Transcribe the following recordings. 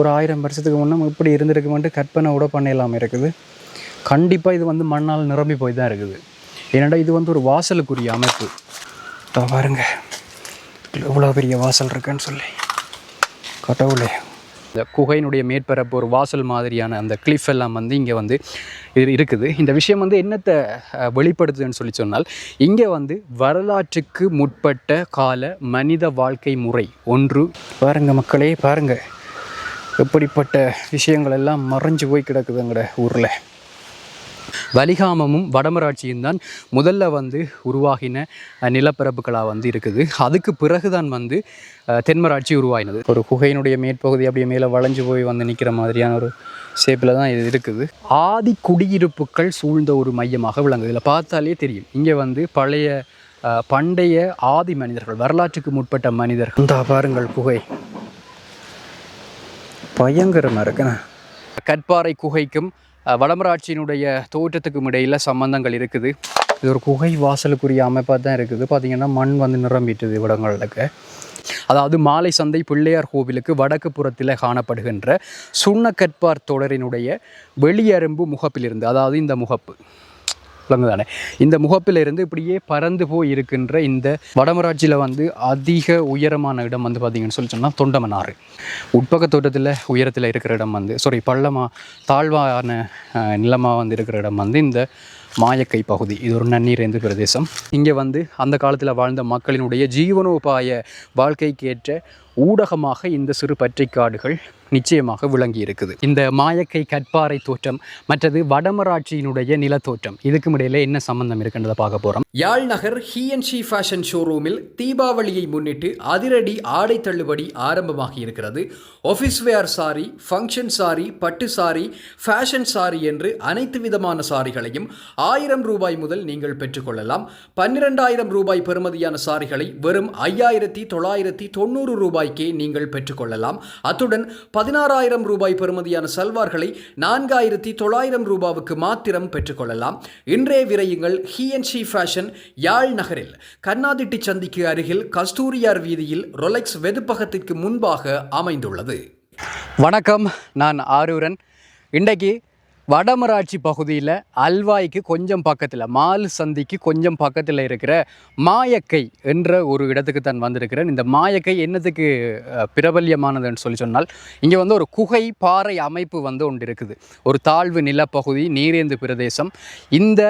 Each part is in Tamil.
ஒரு ஆயிரம் வருஷத்துக்கு முன்னே இப்படி இருந்திருக்குமென்ட்டு கற்பனை கூட பண்ண இருக்குது. கண்டிப்பாக இது வந்து மண்ணால் நிரம்பி போய் தான் இருக்குது. ஏன்னாடா இது வந்து ஒரு வாசலுக்குரிய அமைப்பு. இதோ பாருங்க. இவ்வளோ பெரிய வாசல் இருக்குன்னு சொல்லி. கடவுளே. இந்த குகையினுடைய மேற்பரப்பு ஒரு வாசல் மாதிரியான அந்த கிளிஃப் எல்லாம் வந்து இங்கே வந்து இது இருக்குது. இந்த விஷயம் வந்து என்னத்தை வெளிப்படுத்துதுன்னு சொல்லி சொன்னால் இங்கே வந்து வரலாற்றுக்கு முற்பட்ட கால மனித வாழ்க்கை முறை ஒன்று. பாருங்க மக்களே பாருங்கள் எப்படிப்பட்ட விஷயங்கள் எல்லாம் மறைஞ்சு போய் கிடக்குது எங்கட ஊரில். வலிகாமமும் வடமராட்சியும் தான் முதல்ல வந்து உருவாகின நிலப்பரப்புகளாக வந்து இருக்குது. அதுக்கு பிறகுதான் வந்து தென்மராட்சி உருவாகினது ஒரு குகையினுடைய மேற்பகுதி அப்படியே மேலே வளைஞ்சு போய் வந்து நிற்கிற மாதிரியான ஒரு ஷேப்பில் தான் இது இருக்குது. ஆதி குடியிருப்புகள் சூழ்ந்த ஒரு மையமாக விளங்குது. இதில் பார்த்தாலே தெரியும். இங்கே வந்து பழைய பண்டைய ஆதி மனிதர்கள் வரலாற்றுக்கு முற்பட்ட மனிதர்கள். இந்த பாருங்கள் குகை. பயங்கரமாக இருக்குண்ணா கற்பாறை குகைக்கும் வளமராட்சியினுடைய வடமராட்சியினுடைய தோற்றத்துக்கும் இடையில் சம்பந்தங்கள் இருக்குது. இது ஒரு குகை வாசலுக்குரிய அமைப்பாக தான் இருக்குது. பார்த்திங்கன்னா மண் வந்து நிரம்பிட்டுது இவ்விடங்களுக்கு அதாவது மாலை சந்தை பிள்ளையார் கோவிலுக்கு வடக்கு புறத்தில் காணப்படுகின்ற சுண்ணக்கற்பார் தொடரினுடைய வெளியரும்பு முகப்பிலிருந்து அதாவது இந்த முகப்பு. விளங்குதானே? இந்த முகப்பிலிருந்து இப்படியே பறந்து போய் இருக்கின்ற இந்த வடமராட்சியில் வந்து அதிக உயரமான இடம் வந்து பார்த்தீங்கன்னு சொல்லி சொன்னால் தொண்டமனாறு உட்பக்க தோட்டத்தில் உயரத்தில் இருக்கிற இடம் வந்து சாரி பள்ளமாக தாழ்வான நிலமாக வந்து இருக்கிற இடம் வந்து இந்த மாயக்கை பகுதி. இது ஒரு நன்னீரேந்து பிரதேசம். இங்கே வந்து அந்த காலத்தில் வாழ்ந்த மக்களினுடைய ஜீவனோபாய வாழ்க்கைக்கேற்ற ஊடகமாக இந்த சிறு பற்றிக்காடுகள் நிச்சயமாக விளங்கி இருக்குது இந்த மாயக்கை கற்பாறை தோற்றம் மற்றது வடமராட்சியினுடைய நிலத்தோற்றம் இதுக்கும் இடையில என்ன சம்பந்தம் இருக்குன்றதை பார்க்க போகிறோம் யாழ் நகர் ஹிஎன்ஷி ஃபேஷன் ஷோரூமில் தீபாவளியை முன்னிட்டு அதிரடி ஆடை தள்ளுபடி ஆரம்பமாகி இருக்கிறது. Office wear sari function sari பட்டு சாரி ஃபேஷன் சாரி என்று அனைத்து விதமான சாரிகளையும் ஆயிரம் ரூபாய் முதல் நீங்கள் பெற்றுக்கொள்ளலாம் பன்னிரெண்டாயிரம் ரூபாய் பெறுமதியான சாரிகளை வெறும் ஐயாயிரத்தி தொள்ளாயிரத்தி தொண்ணூறு ரூபாய்க்கே நீங்கள் பெற்றுக்கொள்ளலாம் அத்துடன் பதினாறாயிரம் ரூபாய் பெறுமதியான சல்வார்களை நான்காயிரத்தி தொள்ளாயிரம் ரூபாவுக்கு மாத்திரம் பெற்றுக்கொள்ளலாம். இன்றே விரையுங்கள். ஹிஎன்ஷி ஃபேஷன் யாழ் நகரில். கண்ணாதிட்டி சந்திக்கு அருகில் கஸ்தூரியார் வீதியில் ரொலெக்ஸ் வெதுப்பகத்திற்கு முன்பாக அமைந்துள்ளது. வணக்கம். நான் ஆரூரன். இன்றைக்கு வடமராட்சி பகுதியில் அல்வாய்க்கு கொஞ்சம் பக்கத்தில் மால் சந்திக்கு கொஞ்சம் பக்கத்தில் இருக்கிற மாயக்கை என்ற ஒரு இடத்துக்கு தான் வந்திருக்கிறேன். இந்த மாயக்கை என்னத்துக்கு பிரபல்யமானதுன்னு சொல்லி சொன்னால் இங்கே வந்து ஒரு குகை பாறை அமைப்பு வந்து ஒன்று இருக்குது. ஒரு தாழ்வு நிலப்பகுதி நீரேந்து பிரதேசம். இந்த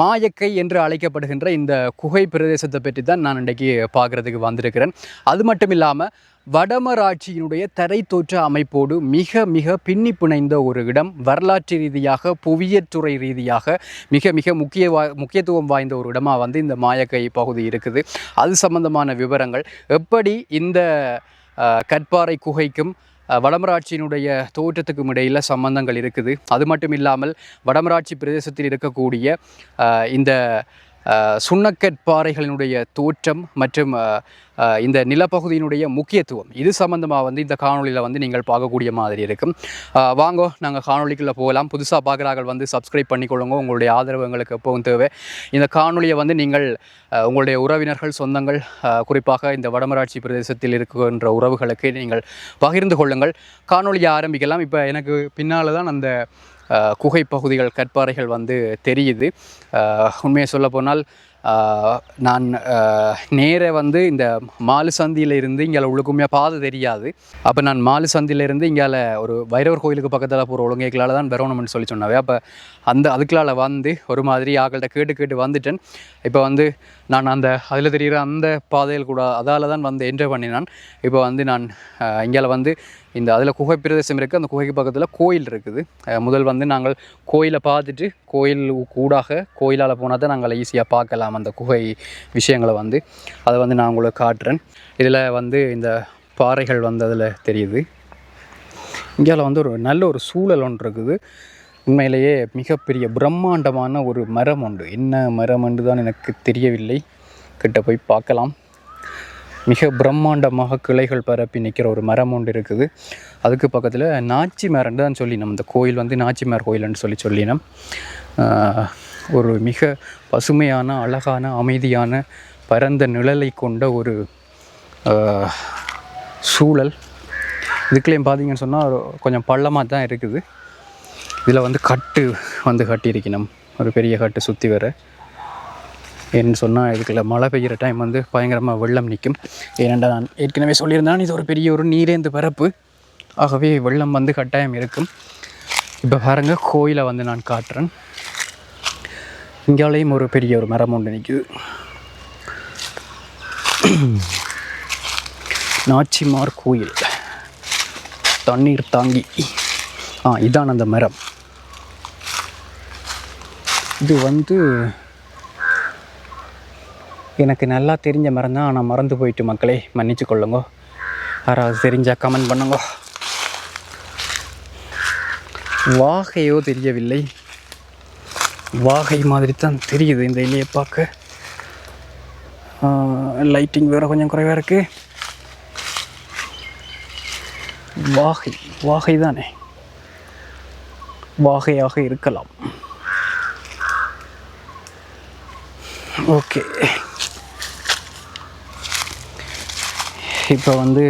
மாயக்கை என்று அழைக்கப்படுகின்ற இந்த குகை பிரதேசத்தை பற்றி தான் நான் இன்றைக்கி பார்க்குறதுக்கு வந்திருக்கிறேன். அது மட்டும் இல்லாமல் வடமராட்சியினுடைய தரை தோற்ற அமைப்போடு மிக மிக பின்னி பிணைந்த ஒரு இடம் வரலாற்று ரீதியாக புவியத்துறை ரீதியாக மிக மிக முக்கிய வா- முக்கியத்துவம் வாய்ந்த ஒரு இடமாக வந்து இந்த மாயக்கை பகுதி இருக்குது. அது சம்பந்தமான விவரங்கள். எப்படி இந்த கற்பாறை குகைக்கும் வடமராட்சியினுடைய தோற்றத்துக்கும் இடையில் சம்பந்தங்கள் இருக்குது. அது மட்டும் இல்லாமல் வடமராட்சி பிரதேசத்தில் இருக்கக்கூடிய இந்த சுண்ணக்கற்பாறைகளினுடைய தோற்றம் மற்றும் இந்த நிலப்பகுதியினுடைய முக்கியத்துவம். இது சம்மந்தமாக வந்து இந்த காணொளியில் வந்து நீங்கள் பார்க்கக்கூடிய மாதிரி இருக்கும். வாங்கோ நாங்கள் காணொலிக்குள்ளே போகலாம். புதுசாக பார்க்குறார்கள் வந்து சப்ஸ்கிரைப் பண்ணிக்கொள்ளுங்க. உங்களுடைய ஆதரவு எங்களுக்கு எப்பவும் தேவை. இந்த காணொலியை வந்து நீங்கள் உங்களுடைய உறவினர்கள் சொந்தங்கள் குறிப்பாக இந்த வடமராட்சி பிரதேசத்தில் இருக்கின்ற உறவுகளுக்கு நீங்கள் பகிர்ந்து கொள்ளுங்கள். காணொலியை ஆரம்பிக்கலாம். இப்போ எனக்கு பின்னால் தான் அந்த குகை பகுதிகள் கற்பாறைகள் வந்து தெரியுது. உண்மையை சொல்ல போனால் நான் நேர வந்து இந்த மாலு சந்தியிலிருந்து இங்கே உள்ளுக்குமே பாதை தெரியாது. அப்போ நான் மாலு சந்தியிலிருந்து இங்கால ஒரு பைரவர் கோயிலுக்கு பக்கத்தில் போகிற ஒழுங்கைகளால் தான் வரணும்னு சொல்லி சொன்னாவே அப்போ அந்த அதுக்குள்ளால வந்து ஒரு மாதிரி ஆக்கள்கிட்ட கேட்டு கேட்டு வந்துட்டேன். இப்போ வந்து நான் அந்த அதில் தெரிகிற அந்த பாதையில் கூட அதால் தான் வந்து என்ஜாய் பண்ணினான். இப்போ வந்து நான் இங்கே வந்து இந்த அதில் குகை பிரதேசம் இருக்குது அந்த குகைக்கு பக்கத்தில் கோயில் இருக்குது. முதல் வந்து நாங்கள் கோயிலை பார்த்துட்டு கோயில் கூடாக கோயிலால் போனால் தான் நாங்கள் ஈஸியாக பார்க்கலாம் அந்த குகை விஷயங்களை வந்து. அதை வந்து நான் உங்களுக்கு காட்டுறேன். இதில் வந்து இந்த பாறைகள் வந்து அதில் தெரியுது. இந்தியாவில் வந்து ஒரு நல்ல ஒரு சூழல் ஒன்று இருக்குது. உண்மையிலேயே மிகப்பெரிய பிரம்மாண்டமான ஒரு மரம் உண்டு. என்ன மரம் என்று தான் எனக்கு தெரியவில்லை. கிட்ட போய் பார்க்கலாம். மிக பிரம்மாண்டமாக கிளைகள் பரப்பி நிற்கிற ஒரு மரம் ஒன்று இருக்குது. அதுக்கு பக்கத்தில் நாச்சி மரம்னு தான் சொல்லினோம். இந்த கோயில் வந்து நாச்சிமார் கோயில்னு சொல்லி சொல்லினோம். ஒரு மிக பசுமையான அழகான அமைதியான பரந்த நிழலை கொண்ட ஒரு சூழல். இதுக்குள்ளேயும் பார்த்தீங்கன்னு சொன்னால் கொஞ்சம் பள்ளமாக தான் இருக்குது. இதில் வந்து கட்டு வந்து கட்டியிருக்கணும். ஒரு பெரிய கட்டு சுற்றி வர. ஏன்னு சொன்னால் இதுக்குள்ள மழை பெய்கிற டைம் வந்து பயங்கரமாக வெள்ளம் நிற்கும். ஏனென்றால் நான் ஏற்கனவே சொல்லியிருந்தேன் இது ஒரு பெரிய ஒரு நீரேந்து பரப்பு. ஆகவே வெள்ளம் வந்து கட்டாயம் இருக்கும். இப்போ பாருங்கள் கோயிலை வந்து நான் காட்டுறேன். இங்காலேயும் ஒரு பெரிய ஒரு மரம் ஒன்று நிற்குது. நாச்சிமார் கோயில். தண்ணீர் தாங்கி. ஆ இதான் அந்த மரம். இது வந்து எனக்கு நல்லா தெரிஞ்ச மரம் தான் ஆனால் மறந்து போயிட்டு மக்களே மன்னிச்சு கொள்ளுங்க. யாராவது தெரிஞ்சால் கமெண்ட் பண்ணுங்க. வாகையோ தெரியவில்லை. வாகை மாதிரி தான் தெரியுது இந்த இலையை பார்க்க. லைட்டிங் வேறு கொஞ்சம் குறைவாக இருக்குது வாகை வாகை தானே வாகையாக இருக்கலாம். ஓகே. இப்போ வந்து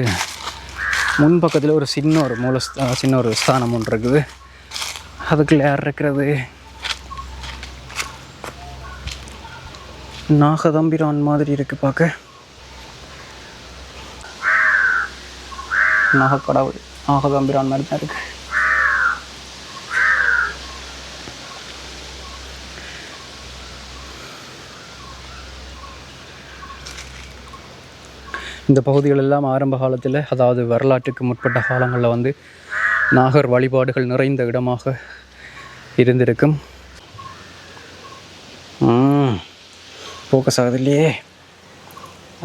முன்பக்கத்தில் ஒரு சின்ன ஒரு மூல சின்ன ஒரு ஸ்தானம் ஒன்று இருக்குது. அதுக்குள்ள யார் இருக்கிறது? நாகதம்பிரான் மாதிரி இருக்கு பார்க்க நாகக்கடவுள் நாகதம்பிரான் மாதிரி தான் இருக்குது இந்த பகுதிகள் எல்லாம் ஆரம்ப காலத்தில் அதாவது வரலாற்றுக்கு முற்பட்ட காலங்களில் வந்து நாகர் வழிபாடுகள் நிறைந்த இடமாக இருந்திருக்கும். ஃபோக்கஸ் ஆகுது இல்லையே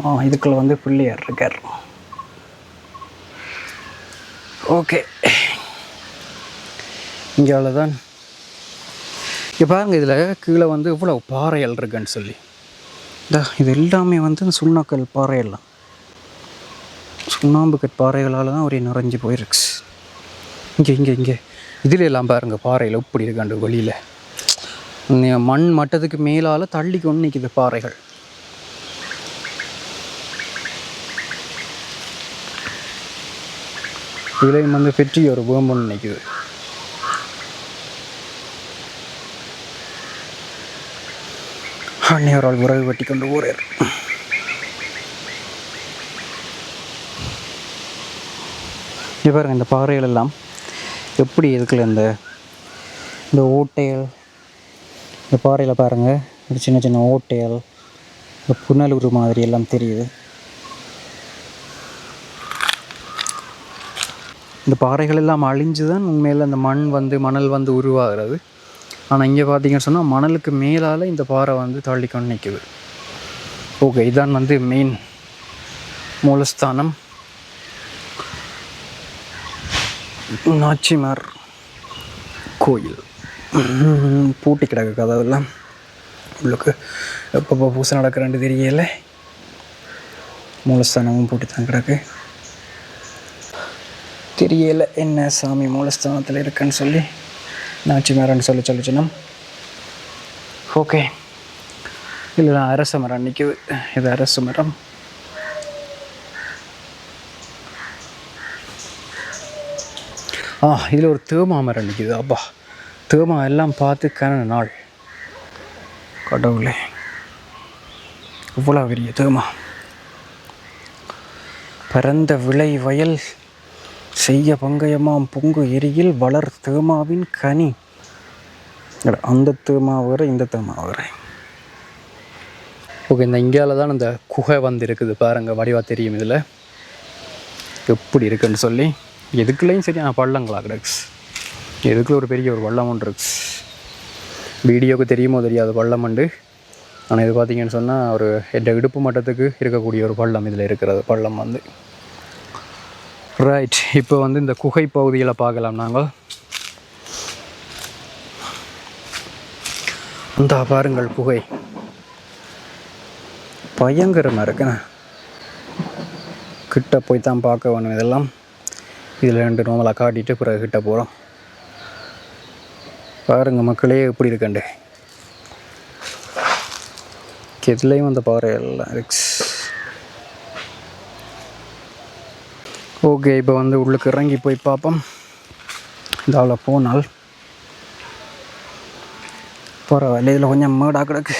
ஆ இதுக்குள்ள வந்து பிள்ளையார் இருக்கார். ஓகே. இங்கே தான் இங்கே பாருங்க இதில் கீழே வந்து இவ்வளோ பாறைகள் இருக்குன்னு சொல்லி. இந்த இது எல்லாமே வந்து இந்த சுண்ணாக்கல் பாறையெல்லாம் சுண்ணாம்பு கட் பாறைகளால் தான் ஒரே நிறைஞ்சு போயிருக்கு. இங்கே இங்கே இங்கே. இதில் எல்லாம் பாருங்கள் பாறையில் இப்படி இருக்காண்டு வழியில் மண் மட்டத்துக்கு மேலால் தள்ளி கொண்டு நிற்கிது பாறைகள். இதுலேயும் வந்து பெற்றி ஒரு வேம்புன்னு நிற்கிது அண்ணி உறவு வெட்டி கொண்டு போகிறார் பாருங்கள் இந்த பாறைகள் எல்லாம் எப்படி இருக்குல்ல இந்த இந்த ஓட்டைகள். இந்த பாறையில் பாருங்கள் இந்த சின்ன சின்ன ஓட்டைகள் இந்த புனலுரு மாதிரி எல்லாம் தெரியுது. இந்த பாறைகள் எல்லாம் அழிஞ்சு தான் உண்மையில் அந்த மண் வந்து மணல் வந்து உருவாகிறது. ஆனால் இங்கே பார்த்தீங்கன்னு சொன்னால் மணலுக்கு மேலால் இந்த பாறை வந்து தள்ளிக்கொண்டு நிற்குது ஓகே இதான் வந்து மெயின் மூலஸ்தானம். நாச்சிமார் கோயில். பூட்டி கிடக்கு கதவெல்லாம் உள்ளுக்கு எப்பப்போ பூசை நடக்கிறான்னு தெரியல. மூலஸ்தானமும் பூட்டி தான் கிடக்கு. தெரியல என்ன சாமி மூலஸ்தானத்தில் இருக்குன்னு சொல்லி. நாச்சிமாரன்னு சொல்லி சொல்லிச்சுனா ஓகே. இல்லை அரச மரம் நிற்கிது இது அரச மரம். ஆ இதில் ஒரு தேமா மரம் நிற்கிது. அப்பா தேமா எல்லாம் பார்த்து கன நாள். கடவுளே இவ்வளோ பெரிய தேமா. பரந்த விளை வயல் செய்ய பங்கயமாம் பொங்கு எரியில் வளர் தேமாவின் கனி. அட, அந்த தேமா வேற இந்த தேமா வேற. ஓகே இந்த இந்தியாவில் தான் அந்த குகை வந்து இருக்குது பாருங்கள் வடிவா தெரியும் இதில். எப்படி இருக்குன்னு சொல்லி. எதுக்குள்ளேயும் சரி நான் பள்ளங்களா கிடக்ஸ் எதுக்குள்ள ஒரு பெரிய ஒரு வள்ளம் ஒன்று இருக்கு? வீடியோவுக்கு தெரியுமோ தெரியாது பள்ளம் உண்டு. ஆனால் இது பார்த்தீங்கன்னு சொன்னால் ஒரு எட்ட இடுப்பு மட்டத்துக்கு இருக்கக்கூடிய ஒரு பள்ளம் இதில் இருக்கிறது பள்ளம் வந்து. ரைட் இப்போ வந்து இந்த குகை பகுதியில் பார்க்கலாம் நாங்கள். இந்த பாருங்கள் குகை. பயங்கரமாக இருக்குண்ணே. கிட்ட போய் தான் பார்க்க வேணும் இதெல்லாம். இதில் ரெண்டு நோமலாக காட்டிட்டு பிறகு கிட்ட போகிறோம் பாருங்க மக்களே எப்படி இருக்கண்டு? எதுலேயும் அந்த பாறை எல்லாம் ஓகே இப்போ வந்து உள்ளுக்கு இறங்கி போய் பார்ப்போம். இந்த போனால் பரவாயில்ல இதில் கொஞ்சம் மேடாக கிடக்கு.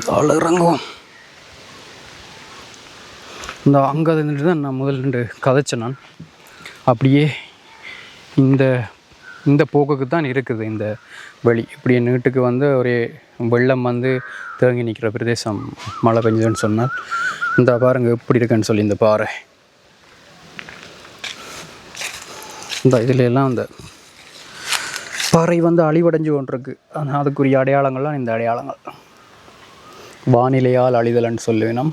இதாவில் இறங்குவோம். இந்த அங்கே நின்று தான் நான் முதல் நின்று கதைச்சேன் நான். அப்படியே இந்த இந்த போக்குக்கு தான் இருக்குது இந்த வழி. இப்படி நீட்டுக்கு வந்து ஒரே வெள்ளம் வந்து தேங்கி நிற்கிற பிரதேசம் மழை பெஞ்சதுன்னு சொன்னால் இந்த பாருங்க எப்படி இருக்குன்னு சொல்லி இந்த பாறை. இந்த இதுல எல்லாம் அந்த பாறை வந்து அழிவடைஞ்சு கொண்டிருக்கு. ஆனால் அதுக்குரிய அடையாளங்கள்லாம் இந்த அடையாளங்கள். வானிலையால் அழிதல்னு சொல்லுவினம்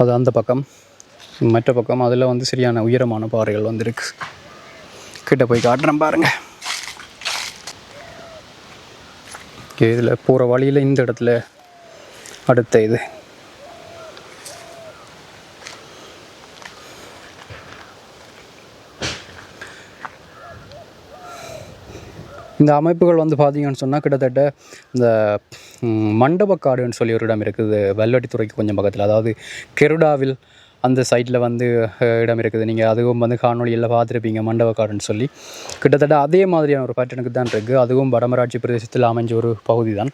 அது அந்த பக்கம். மற்ற பக்கம் அதில் வந்து சரியான உயரமான பாறைகள் வந்துருக்கு. கிட்ட போய் காட்டுறேன் பாருங்க. இதில் போகிற வழியில் இந்த இடத்துல அடுத்த இது. இந்த அமைப்புகள் வந்து பார்த்தீங்கன்னு சொன்னால் கிட்டத்தட்ட இந்த மண்டபக்காடுன்னு சொல்லி ஒரு இடம் இருக்குது. வெள்ளடித்துறைக்கு கொஞ்சம் பக்கத்தில். அதாவது கெருடாவில் அந்த சைட்டில் வந்து இடம் இருக்குது. நீங்கள் அதுவும் வந்து காணொலியில் பார்த்துருப்பீங்க மண்டபக்காடுன்னு சொல்லி. கிட்டத்தட்ட அதே மாதிரியான ஒரு பேட்டர்னுக்கு தான் இருக்குது அதுவும் வடமராட்சி பிரதேசத்தில் அமைஞ்ச ஒரு பகுதி தான்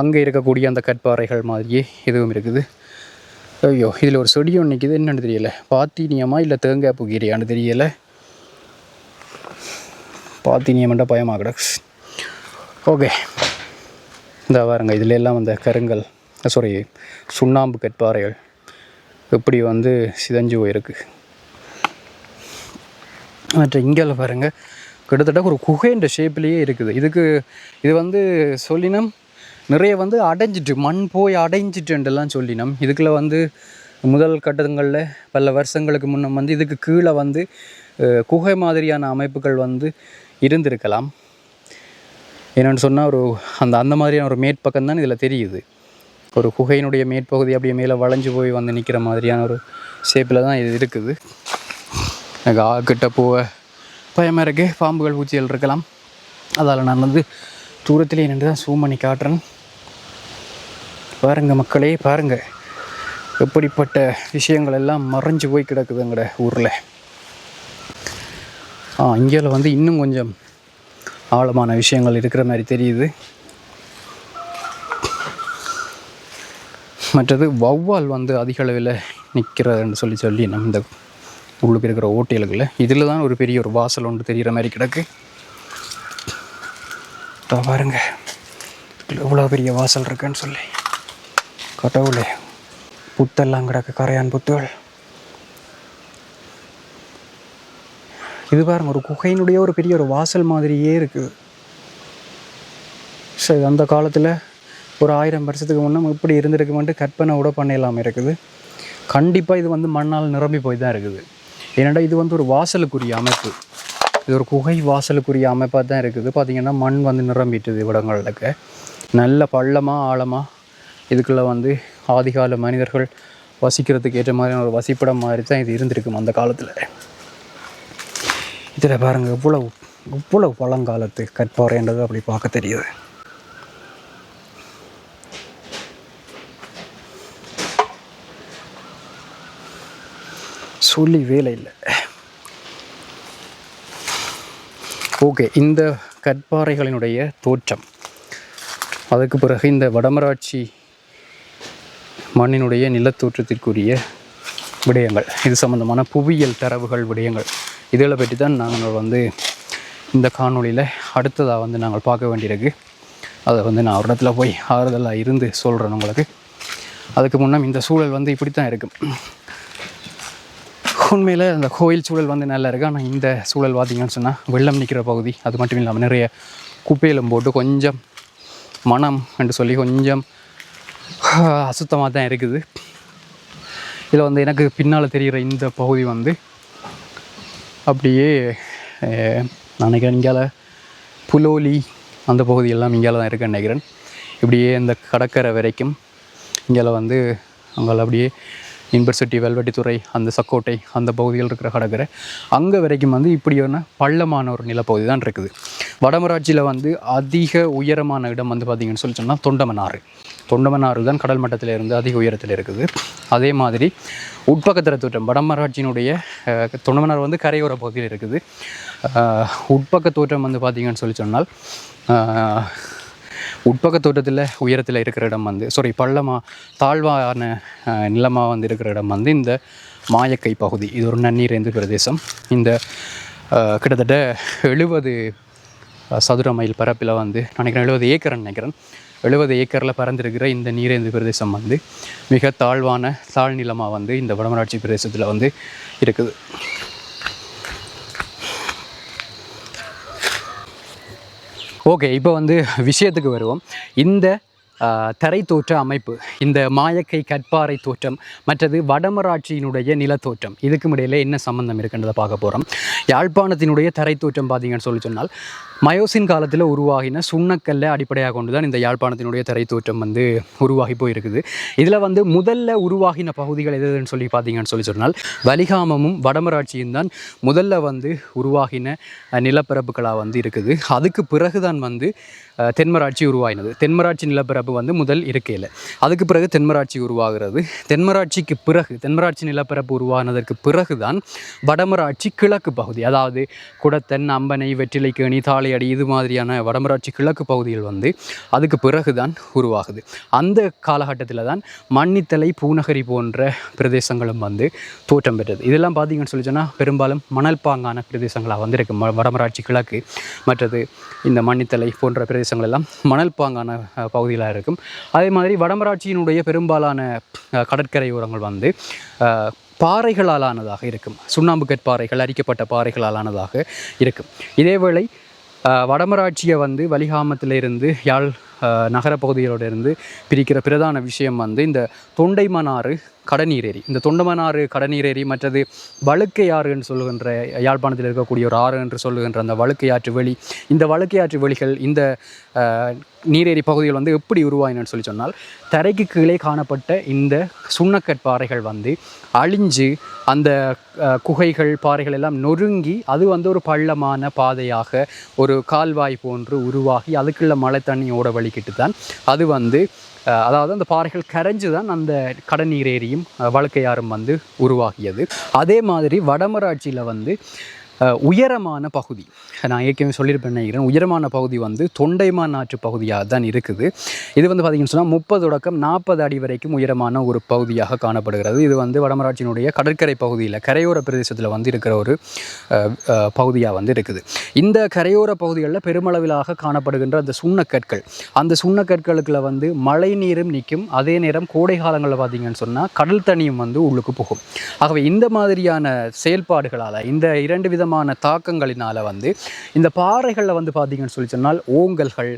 அங்கே இருக்கக்கூடிய அந்த கற்பாறைகள் மாதிரியே இதுவும் இருக்குது. ஐயோ இதில் ஒரு செடி ஒன்று நிற்கிது என்னன்னு தெரியலை. பாத்தீனியமா இல்லை தேங்காய் பூக்கீரையான்னு தெரியலை. பாத்தீனியம்ன்ற பயமாக கிடக்கு ஓகே. இந்த பாருங்க இதில் எல்லாம் அந்த கருங்கல் சாரி சுண்ணாம்பு கற்பாறைகள் எப்படி வந்து சிதஞ்சு போயிருக்கு. மற்ற இங்கே பாருங்கள் கிட்டத்தட்ட ஒரு குகைன்ற ஷேப்லேயே இருக்குது. இதுக்கு இது வந்து சொல்லினம் நிறைய வந்து அடைஞ்சிட்டு மண் போய் அடைஞ்சிட்டுன்றெல்லாம் சொல்லினோம். இதுக்குள்ள வந்து முதல் கட்டங்களில் பல வருஷங்களுக்கு முன்னே வந்து இதுக்கு கீழே வந்து குகை மாதிரியான அமைப்புகள் வந்து இருந்திருக்கலாம். என்னென்னு சொன்னால் ஒரு அந்த அந்த மாதிரியான ஒரு மேற்பக்கம் தான் இதில் தெரியுது. ஒரு குகையினுடைய மேற்பகுதி அப்படியே மேலே வளைஞ்சு போய் வந்து நிற்கிற மாதிரியான ஒரு ஷேப்பில் தான் இது இருக்குது. எனக்கு ஆக்கிட்ட போக பயமாக இருக்குது பாம்புகள் பூச்சிகள் இருக்கலாம். அதால் நான் வந்து தூரத்திலே நின்று தான் சூம் பண்ணி காட்டுறேன். பாருங்கள் மக்களே பாருங்கள் எப்படிப்பட்ட விஷயங்கள் எல்லாம் மறைஞ்சு போய் கிடக்குது எங்கட ஊரில். ஆ இங்கே வந்து இன்னும் கொஞ்சம் ஆழமான விஷயங்கள் இருக்கிற மாதிரி தெரியுது. மற்றது வௌவால் வந்து அதிக அளவில் நிற்கிறதுன்னு சொல்லி சொல்லி நம்ம இந்த உள்ளுக்கு இருக்கிற ஓட்டியலுக்குள்ள இதில் தான் ஒரு பெரிய ஒரு வாசல் ஒன்று தெரிகிற மாதிரி கிடக்கு. பாருங்க எவ்வளோ பெரிய வாசல் இருக்குன்னு சொல்லி. கடவுளே புத்தெல்லாம் கிடக்கு கரையான் புத்துகள் இது பாருங்க ஒரு குகையினுடைய ஒரு பெரிய ஒரு வாசல் மாதிரியே இருக்குது சரி அந்த காலத்தில் ஒரு ஆயிரம் வருஷத்துக்கு முன்னே இப்படி இருந்திருக்குமென்ட்டு கற்பனை கூட பண்ண இருக்குது. கண்டிப்பாக இது வந்து மண்ணால் நிரம்பி போய் தான் இருக்குது. ஏன்னாடா இது வந்து ஒரு வாசலுக்குரிய அமைப்பு. இது ஒரு குகை வாசலுக்குரிய அமைப்பாக தான் இருக்குது. பார்த்திங்கன்னா மண் வந்து நிரம்பிட்டுது இவ்விடங்களுக்கு நல்ல பள்ளமாக ஆழமாக இதுக்குள்ளே வந்து ஆதிகால மனிதர்கள் வசிக்கிறதுக்கு ஏற்ற மாதிரியான ஒரு வசிப்பிடம் மாதிரி தான் இது இருந்திருக்கும் அந்த காலத்தில். இதில் பாருங்கள் இவ்வளவு இவ்வளவு பழங்காலத்து கற்பாறைன்றது அப்படி பார்க்க தெரியுது. சொல்லி வேலை இல்லை. ஓகே இந்த கற்பாறைகளினுடைய தோற்றம். அதுக்கு பிறகு இந்த வடமராட்சி மண்ணினுடைய நிலத்தோற்றத்திற்குரிய விடயங்கள் இது சம்பந்தமான புவியியல் தரவுகள் விடயங்கள். இதில் பற்றி தான் நாங்கள் வந்து இந்த காணொளியில் அடுத்ததாக வந்து நாங்கள் பார்க்க வேண்டியிருக்கு. அதை வந்து நான் ஒரு இடத்துல போய் ஆறுதலாக இருந்து சொல்கிறேன் உங்களுக்கு. அதுக்கு முன்னே இந்த சூழல் வந்து இப்படி தான் இருக்கும் உண்மையில் அந்த கோயில் சூழல் வந்து நல்லா இருக்குது ஆனால் இந்த சூழல் பார்த்தீங்கன்னு சொன்னால் வெள்ளம் நிற்கிற பகுதி அது மட்டும் இல்லாமல் நிறைய குப்பையிலும் போட்டு கொஞ்சம் மனம் என்று சொல்லி கொஞ்சம் அசுத்தமாக தான் இருக்குது. இதில் வந்து எனக்கு பின்னால் தெரிகிற இந்த பகுதி வந்து அப்படியே நினைக்கிறேன் இங்கால புலோலி அந்த பகுதியெல்லாம் இங்கால தான் இருக்குன்னு நினைக்கிறேன். இப்படியே இந்த கடற்கரை வரைக்கும் இங்கால வந்து அங்கே அப்படியே யூனிவர்சிட்டி வெல்வெட்டித்துறை அந்த சக்கோட்டை அந்த பகுதியில் இருக்கிற கடற்கரை அங்கே வரைக்கும் வந்து இப்படியான பள்ளமான ஒரு நிலப்பகுதி தான் இருக்குது. வடமராட்சியில் வந்து அதிக உயரமான இடம் வந்து பார்த்திங்கன்னு சொல்லி சொன்னால் தொண்டமனாறு தொண்டமனாறு தான் கடல் மட்டத்தில் இருந்து அதிக உயரத்தில் இருக்குது. அதே மாதிரி உட்பக்கத்திர தோற்றம் வடமராட்சியினுடைய தொண்டமனார் வந்து கரையோர பகுதியில் இருக்குது. உட்பக்க தோற்றம் வந்து பார்த்திங்கன்னு சொல்லி சொன்னால் உட்பக்க தோட்டத்தில் உயரத்தில் இருக்கிற இடம் வந்து சாரி பள்ளமா தாழ்வான நிலமாக வந்து இருக்கிற இடம் வந்து இந்த மாயக்கை பகுதி. இது ஒரு நன்னீரேந்து பிரதேசம். இந்த கிட்டத்தட்ட எழுபது சதுர மைல் பரப்பில் வந்து நினைக்கிறேன் எழுபது ஏக்கர்னு நினைக்கிறேன். எழுபது ஏக்கரில் பறந்துருக்கிற இந்த நீரேந்து பிரதேசம் வந்து மிக தாழ்வான தாழ்நிலமாக வந்து இந்த வடமராட்சி பிரதேசத்தில் வந்து இருக்குது. ஓகே இப்போ வந்து விஷயத்துக்கு வருவோம். இந்த தரை தோற்ற அமைப்பு இந்த மாயக்கை கற்பாறை தோற்றம் மற்றது வடமராட்சியினுடைய நிலத்தோற்றம் இதுக்கும் இடையில என்ன சம்மந்தம் இருக்குன்றதை பார்க்க போகிறோம் யாழ்ப்பாணத்தினுடைய தரை தோற்றம் பார்த்தீங்கன்னு சொல்லி சொன்னால் மயோசின் காலத்தில் உருவாகின சுண்ணக்கல்லை அடிப்படையாக கொண்டு தான் இந்த யாழ்ப்பாணத்தினுடைய தரை தோற்றம் வந்து உருவாகி போயிருக்குது. இதில் வந்து முதல்ல உருவாகின பகுதிகள் எது எதுன்னு சொல்லி பார்த்தீங்கன்னு சொல்லி சொன்னால் வலிகாமமும் வடமராட்சியும் தான் முதல்ல வந்து உருவாகின நிலப்பரப்புகளாக வந்து இருக்குது. அதுக்கு பிறகுதான் வந்து தென்மராட்சி உருவாகினது தென்மராட்சி நிலப்பரப்பு வந்து முதல் இருக்கையில். அதுக்கு பிறகு தென்மராட்சி உருவாகிறது. தென்மராட்சிக்கு பிறகு தென்மராட்சி நிலப்பரப்பு உருவானதற்கு பிறகுதான் வடமராட்சி கிழக்கு பகுதி அதாவது குடத்தன் அம்பனை வெற்றிலைக்கேணி தாளையடி இது மாதிரியான வடமராட்சி கிழக்கு பகுதியில் வந்து அதுக்கு பிறகுதான் உருவாகுது. அந்த காலகட்டத்தில் தான் மன்னித்தலை பூநகரி போன்ற பிரதேசங்களும் வந்து தோற்றம் பெற்றது. இதெல்லாம் பார்த்தீங்கன்னு சொல்லி சொன்னால் பெரும்பாலும் மணல் பாங்கான பிரதேசங்களாக வந்திருக்கு. ம- வடமராட்சி கிழக்கு மற்றது இந்த மன்னித்தலை போன்ற பிரதேசங்கள் எல்லாம் மணல் பாங்கான பகுதிகளாக இருக்கும். அதே மாதிரி வடமராட்சியினுடைய பெரும்பாலான கடற்கரையோரங்கள் வந்து பாறைகளாலானதாக இருக்கும். சுண்ணாம்பு கற்பாறைகள் அரிக்கப்பட்ட பாறைகளாலானதாக இருக்கும். இதேவேளை வடமராட்சியை வந்து வலிகாமத்திலிருந்து யாழ் நகரப்பகுதிகளோடு இருந்து பிரிக்கிற பிரதான விஷயம் வந்து இந்த தொண்டைமனாறு கடநீரேரி இந்த தொண்டமனாறு கடநீரேரி மற்றது வழுக்கையாறு என்று சொல்லுகின்ற யாழ்ப்பாணத்தில் இருக்கக்கூடிய ஒரு ஆறு என்று சொல்லுகின்ற அந்த வழுக்கையாற்று வெளி இந்த வழுக்கையாற்று வெளிகள் இந்த நீரேரி பகுதிகள் வந்து எப்படி உருவாயினன்னு சொல்லி சொன்னால் தரைக்கு கீழே காணப்பட்ட இந்த சுண்ணக்கற்பாறைகள் வந்து அழிஞ்சு அந்த குகைகள் பாறைகள் எல்லாம் நொறுங்கி அது வந்து ஒரு பள்ளமான பாதையாக ஒரு கால்வாய் போன்று உருவாகி அதுக்குள்ள மழை தண்ணி ஓட வழிக்கிட்டு தான் அது வந்து அதாவது அந்த பாறைகள் கரைஞ்சு தான் அந்த கடநீர் ஏரியும் வழக்கையாரும் வந்து உருவாகியது. அதே மாதிரி வடமராட்சியில் வந்து உயரமான பகுதி. நான் ஏற்கனவே சொல்லியிருப்பேன் நினைக்கிறேன். உயரமான பகுதி வந்து தொண்டைமான் ஆற்று பகுதியாக தான் இருக்குது. இது வந்து பார்த்திங்கன்னு சொன்னால் முப்பது தொடக்கம் நாற்பது அடி வரைக்கும் உயரமான ஒரு பகுதியாக காணப்படுகிறது. இது வந்து வடமராட்சியினுடைய கடற்கரை பகுதியில் கரையோர பிரதேசத்தில் வந்து இருக்கிற ஒரு பகுதியாக வந்து இருக்குது. இந்த கரையோர பகுதிகளில் பெருமளவிலாக காணப்படுகின்ற அந்த சுண்ணக்கற்கள். அந்த சுண்ணக்கற்களுக்குள்ள வந்து மழை நீரும் நிற்கும் அதே நேரம் கோடை காலங்களில் பார்த்தீங்கன்னு சொன்னால் கடல் தண்ணியும் வந்து உள்ளுக்கு போகும். ஆகவே இந்த மாதிரியான செயல்பாடுகளால் இந்த இரண்டு விதமான தாக்கங்களினால் வந்து இந்த பாறைகளில் வந்து பார்த்திங்கன்னு சொல்லி சொன்னால் ஓங்கல்கள்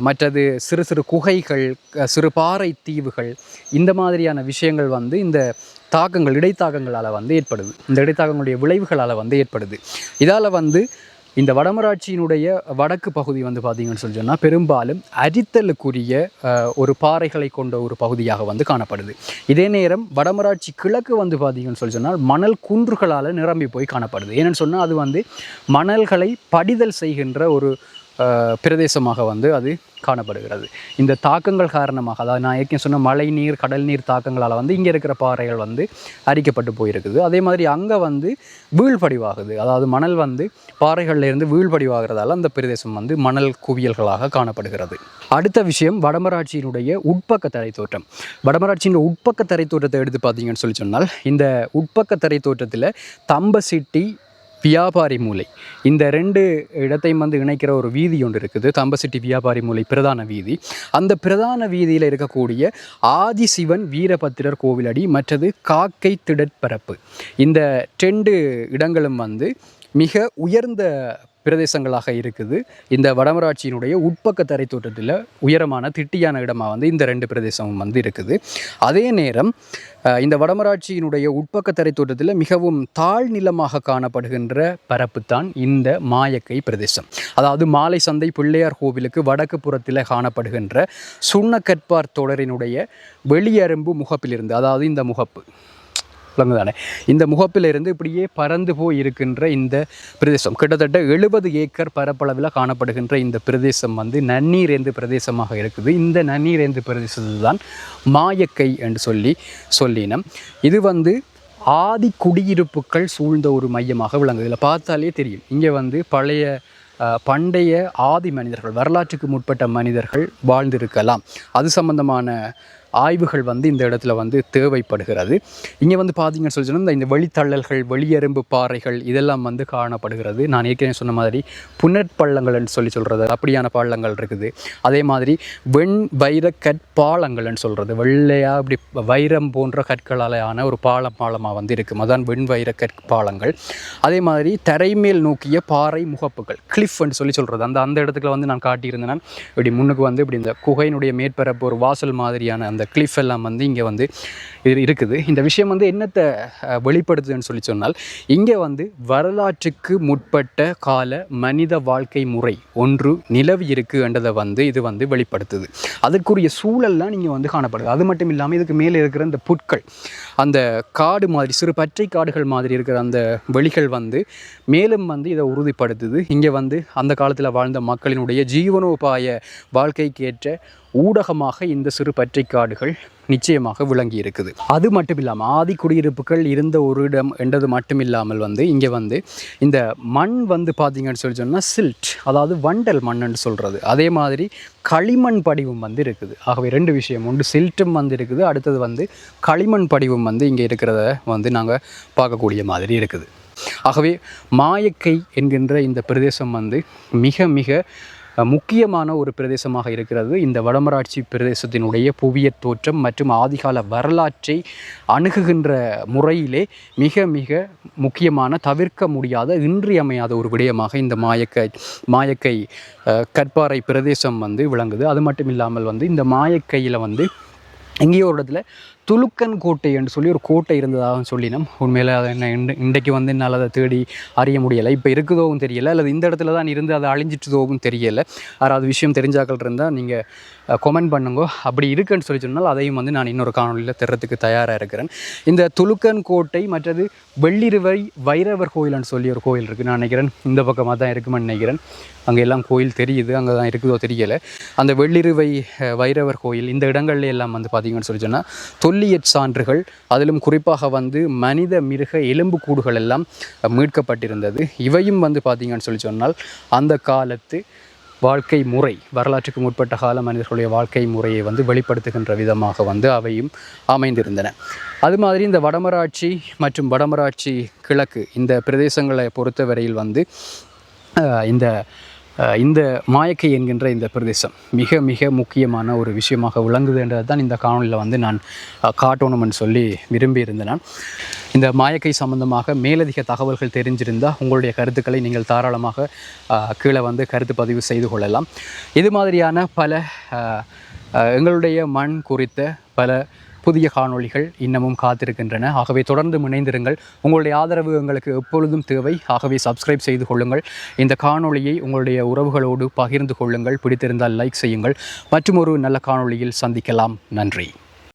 மற்றது சிறு சிறு குகைகள் சிறு பாறை தீவுகள் இந்த மாதிரியான விஷயங்கள் வந்து இந்த தாக்கங்கள் இடைத்தாக்கங்களால் வந்து ஏற்படுது. இந்த இடைத்தாக்கங்களுடைய விளைவுகளால் வந்து ஏற்படுது. இதால் வந்து இந்த வடமராட்சியினுடைய வடக்கு பகுதி வந்து பார்த்தீங்கன்னு சொல்லி சொன்னால் பெரும்பாலும் அரித்தலுக்குரிய ஒரு பாறைகளை கொண்ட ஒரு பகுதியாக வந்து காணப்படுது. இதே நேரம் வடமராட்சி கிழக்கு வந்து பார்த்தீங்கன்னு சொல்லி சொன்னால் மணல் குன்றுகளால் நிரம்பி போய் காணப்படுது. ஏன்னு சொன்னால் அது வந்து மணல்களை படிதல் செய்கின்ற ஒரு பிரதேசமாக வந்து அது காணப்படுகிறது. இந்த தாக்கங்கள் காரணமாக அதாவது நான் ஏற்கனவே சொன்ன மழை நீர் கடல் நீர் தாக்கங்களால் வந்து இங்கே இருக்கிற பாறைகள் வந்து அரிக்கப்பட்டு போயிருக்குது. அதே மாதிரி அங்கே வந்து வீழ்படிவாகுது. அதாவது மணல் வந்து பாறைகள்ல இருந்து வீழ்படிவாகிறதால அந்த பிரதேசம் வந்து மணல் குவியல்களாக காணப்படுகிறது. அடுத்த விஷயம் வடமராட்சியினுடைய உட்பக்க தரை தோற்றம் வடமராட்சியின் உட்பக்க தரை தோற்றத்தை எடுத்து பார்த்தீங்கன்னு சொல்லி சொன்னால் இந்த உட்பக்க தரை தோற்றத்தில் தம்பசிட்டி வியாபாரி மூலை. இந்த ரெண்டு இடத்தையும் வந்து இணைக்கிற ஒரு வீதி ஒன்று இருக்குது. தம்பசிட்டி வியாபாரி மூலை பிரதான வீதி. அந்த பிரதான வீதியில் இருக்கக்கூடிய ஆதிசிவன் வீரபத்திரர் கோவிலடி மற்றது காக்கை திடற்பரப்பு இந்த ரெண்டு இடங்களும் வந்து மிக உயர்ந்த பிரதேசங்களாக இருக்குது. இந்த வடமராட்சியினுடைய உட்பக்க தரை தோட்டத்தில் உயரமான திட்டியான இடமாக வந்து இந்த ரெண்டு பிரதேசமும் வந்து இருக்குது. அதே நேரம் இந்த வடமராட்சியினுடைய உட்பக்க தரை தோட்டத்தில் மிகவும் தாழ்நிலமாக காணப்படுகின்ற பரப்பு தான் இந்த மாயக்கை பிரதேசம். அதாவது மாலை சந்தை பிள்ளையார் கோவிலுக்கு வடக்கு புறத்தில் காணப்படுகின்ற சுண்ணக்கற்பார் தொடரினுடைய வெளியரும்பு முகப்பிலிருந்து அதாவது இந்த முகப்பு. விளங்குதானே? இந்த முகப்பிலிருந்து இப்படியே பறந்து போய் இருக்கின்ற இந்த பிரதேசம். கிட்டத்தட்ட எழுபது ஏக்கர் பரப்பளவில் காணப்படுகின்ற இந்த பிரதேசம் வந்து நன்னீரேந்து பிரதேசமாக இருக்குது. இந்த நன்னீரேந்து பிரதேசத்தில் தான் மாயக்கை என்று சொல்லி சொல்லினோம். இது வந்து ஆதி குடியிருப்புகள் சூழ்ந்த ஒரு மையமாக விளங்குது. இதில் பார்த்தாலே தெரியும். இங்கே வந்து பழைய பண்டைய ஆதி மனிதர்கள் வரலாற்றுக்கு முற்பட்ட மனிதர்கள் வாழ்ந்திருக்கலாம். அது சம்பந்தமான ஆய்வுகள் வந்து இந்த இடத்துல வந்து தேவைப்படுகிறது. இங்கே வந்து பார்த்தீங்கன்னு சொல்லி சொன்னா இந்த வெளித்தள்ளல்கள் வெளியெறும்பு பாறைகள் இதெல்லாம் வந்து காணப்படுகிறது. நான் ஏற்கனவே சொன்ன மாதிரி புனற்பள்ளங்கள்னு சொல்லி சொல்கிறது அப்படியான பள்ளங்கள் இருக்குது. அதே மாதிரி வெண் வைர கற்பாலங்கள்னு சொல்கிறது வெள்ளையாக அப்படி வைரம் போன்ற கற்களாலையான ஒரு பாலம் பாலமாக வந்து இருக்கும். அதான் வெண் வைர கற்பாலங்கள் அதே மாதிரி தரைமேல் நோக்கிய பாறை முகப்புகள் கிளிஃப்னு சொல்லி சொல்கிறது அந்த அந்த இடத்துல வந்து நான் காட்டியிருந்தேன். இப்படி முன்னுக்கு வந்து இப்படி இந்த குகையினுடைய மேற்பரப்பு ஒரு வாசல் மாதிரியான அந்த கிளிஃப் எல்லாம் வந்து இங்கே வந்து இது இருக்குது. இந்த விஷயம் வந்து என்னத்தை வெளிப்படுத்துதுன்னு சொல்லி சொன்னால் இங்கே வந்து வரலாற்றுக்கு முற்பட்ட கால மனித வாழ்க்கை முறை ஒன்று நிலவி இருக்குன்றதை வந்து இது வந்து வெளிப்படுத்துது. அதற்குரிய சூழல்லாம் நீங்கள் வந்து காணப்படுது. அது மட்டும் இல்லாமல் இதுக்கு மேலே இருக்கிற இந்த புட்கள் அந்த காடு மாதிரி சிறு பச்சை காடுகள் மாதிரி இருக்கிற அந்த வெளிகள் வந்து மேலும் வந்து இதை உறுதிப்படுத்துது. இங்கே வந்து அந்த காலத்தில் வாழ்ந்த மக்களினுடைய ஜீவனோபாய வாழ்க்கைக்கேற்ற ஊடகமாக இந்த சிறு பற்றிக்காடுகள் நிச்சயமாக விளங்கி இருக்குது அது மட்டும் இல்லாமல் ஆதி குடியிருப்புகள் இருந்த ஒரு இடம் என்றது மட்டும் இல்லாமல் வந்து இங்கே வந்து இந்த மண் வந்து பார்த்தீங்கன்னு சொல்லி சொன்னால் சில்ட் அதாவது வண்டல் மண்ணுன்னு சொல்கிறது அதே மாதிரி களிமண் படிவும் வந்து இருக்குது. ஆகவே ரெண்டு விஷயம் உண்டு. சில்ட்டும் வந்து இருக்குது. அடுத்தது வந்து களிமண் படிவும் வந்து இங்கே இருக்கிறத வந்து நாங்கள் பார்க்கக்கூடிய மாதிரி இருக்குது. ஆகவே மாயக்கை என்கின்ற இந்த பிரதேசம் வந்து மிக மிக முக்கியமான ஒரு பிரதேசமாக இருக்கிறது. இந்த வடமராட்சி பிரதேசத்தினுடைய புவியியற் தோற்றம் மற்றும் ஆதிகால வரலாற்றை அணுகுகின்ற முறையிலே மிக மிக முக்கியமான தவிர்க்க முடியாத இன்றியமையாத ஒரு விடயமாக இந்த மாயக்கை மாயக்கை கற்பாறை பிரதேசம் வந்து விளங்குது. அது மட்டும் இல்லாமல் வந்து இந்த மாயக்கையில் வந்து எங்கேயோ ஒரு இடத்துல துலுக்கன் கோட்டை என்று சொல்லி ஒரு கோட்டை இருந்ததாக சொல்லினோம். உண்மையில் அதை என்ன இன் இன்றைக்கு வந்து என்னால் அதை தேடி அறிய முடியலை. இப்போ இருக்குதோவும் தெரியல அல்லது இந்த இடத்துல தான் இருந்து அதை அழிஞ்சிட்டுதோவும் தெரியலை. யாராவது விஷயம் தெரிஞ்சாக்கள் இருந்தால் நீங்கள் கொமெண்ட் பண்ணுங்க. அப்படி இருக்குன்னு சொல்லி சொன்னால் அதையும் வந்து நான் இன்னொரு காணொலியில் தர்றதுக்கு தயாராக இருக்கிறேன். இந்த துலுக்கன் கோட்டை மற்றது வெள்ளிருவை வைரவர் கோயில்னு சொல்லி ஒரு கோயில் இருக்குது நான் நினைக்கிறேன் இந்த பக்கமாக தான் இருக்குமென்னு நினைக்கிறேன். அங்கே எல்லாம் கோயில் தெரியுது அங்கே தான் இருக்குதோ தெரியலை. அந்த வெள்ளிருவை வைரவர் கோயில் இந்த இடங்கள்ல எல்லாம் வந்து பார்த்தீங்கன்னு சொல்லி சொன்னால் தொல்லியற் சான்றுகள் அதிலும் குறிப்பாக வந்து மனித மிருக எலும்புக்கூடுகள் எல்லாம் மீட்கப்பட்டிருந்தது. இவையும் வந்து பார்த்தீங்கன்னு சொல்லி சொன்னால் அந்த காலத்து வாழ்க்கை முறை வரலாற்றுக்கு முற்பட்ட கால மனிதர்களுடைய வாழ்க்கை முறையை வந்து வெளிப்படுத்துகின்ற விதமாக வந்து அவையும் அமைந்திருந்தன. அது மாதிரி இந்த வடமராட்சி மற்றும் வடமராட்சி கிழக்கு இந்த பிரதேசங்களை பொறுத்தவரையில் வந்து இந்த இந்த மாயக்கை என்கின்ற இந்த பிரதேசம் மிக மிக முக்கியமான ஒரு விஷயமாக விளங்குதுன்றது தான் இந்த காணொலியில் வந்து நான் காட்டணும்னு சொல்லி விரும்பியிருந்தேன் நான். இந்த மாயக்கை சம்பந்தமாக மேலதிக தகவல்கள் தெரிஞ்சிருந்தால் உங்களுடைய கருத்துக்களை நீங்கள் தாராளமாக கீழே வந்து கருத்து பதிவு செய்து கொள்ளலாம் இது மாதிரியான பல எங்களுடைய மண் குறித்த பல புதிய காணொளிகள் இன்னமும் காத்திருக்கின்றன. ஆகவே தொடர்ந்து இணைந்திருங்கள். உங்களுடைய ஆதரவு எங்களுக்கு எப்பொழுதும் தேவை. ஆகவே சப்ஸ்கிரைப் செய்து கொள்ளுங்கள். இந்த காணொளியை உங்களுடைய உறவுகளோடு பகிர்ந்து கொள்ளுங்கள். பிடித்திருந்தால் லைக் செய்யுங்கள். மற்றும் ஒரு நல்ல காணொளியில் சந்திக்கலாம். நன்றி.